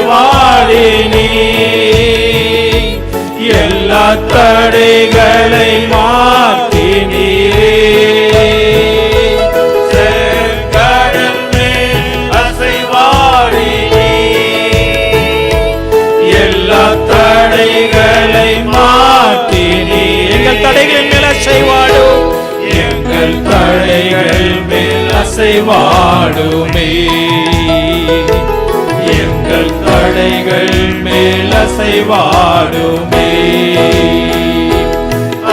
அசைவாடி நீ எல்லா தடைகளை மாற்றி நீ தடைகளை மாற்றி எங்கள் மேல் அசைவாடும் எங்கள் தடைகள் மேல் அசைவாடுமே அசைவாடுமே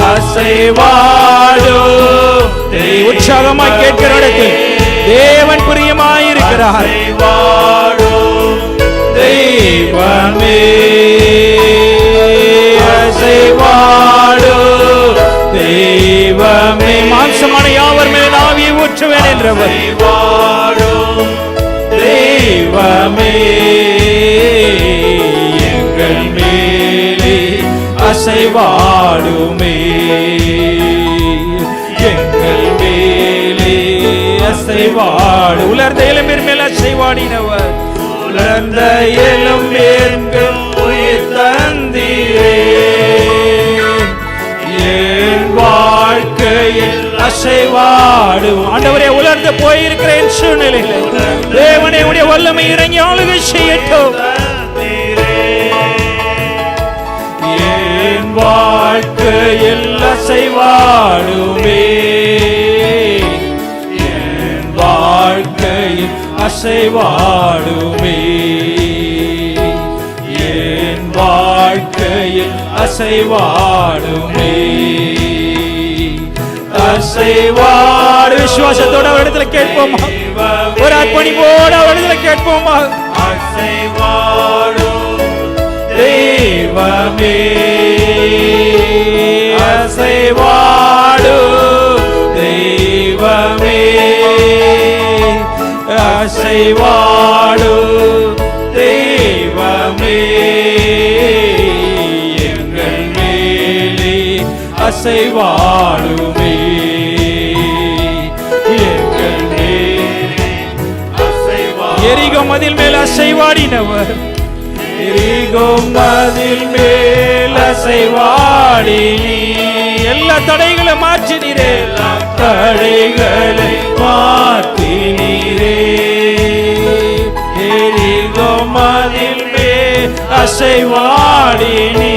அசைவாடும் உற்சாகமாய் கேட்கிற இடத்தில் தேவன் பிரியமாயிருக்கிறார். தெய்வமே அசைவாடும் தெய்வமே மாம்சமான யாவர் மேல் ஆவியை ஊற்றுவேன் என்றவர். தெய்வமே அசைவாடுமே எங்கள் மேலே அசைவாடு உலர்ந்த இளமீர் மேல் அசைவாடினவர் உலர்ந்த எலும்பேர்கள் உயிர் தந்தீரே. என் வாழ்க்கையில் அசைவாடும் ஆண்டவரே உலர்ந்து போயிருக்கிறேன் சூழ்நிலையில். தேவனே உடைய வல்லமை இறங்கி ஆளுகை செய்யட்டும். வாழ்க்கையில் அசைவாடுமே. என் வாழ்க்கையில் அசைவாடுமே. என் வாழ்க்கையில் அசைவாடுமே. அசைவாடு. விசுவாசத்தோட அவரிடத்துல கேட்போமா. ஒரு அர்ப்பணிப்போடு அவரிடத்துல கேட்போமா. அசைவாடும் தெய்வமே. வாடு. தெய்வமே எங்கள் மேலே அசைவாடுமே. எரிகோ மதில் மேல் அசைவாடினவர். எரிகோ மதில் மேல் அசைவாடி எல்லா தடைகளை மாற்றினீரே. எல்லா தடைகளை மாற்றி அசைவாடி நீ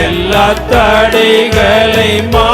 எல்லா தடைகளை மா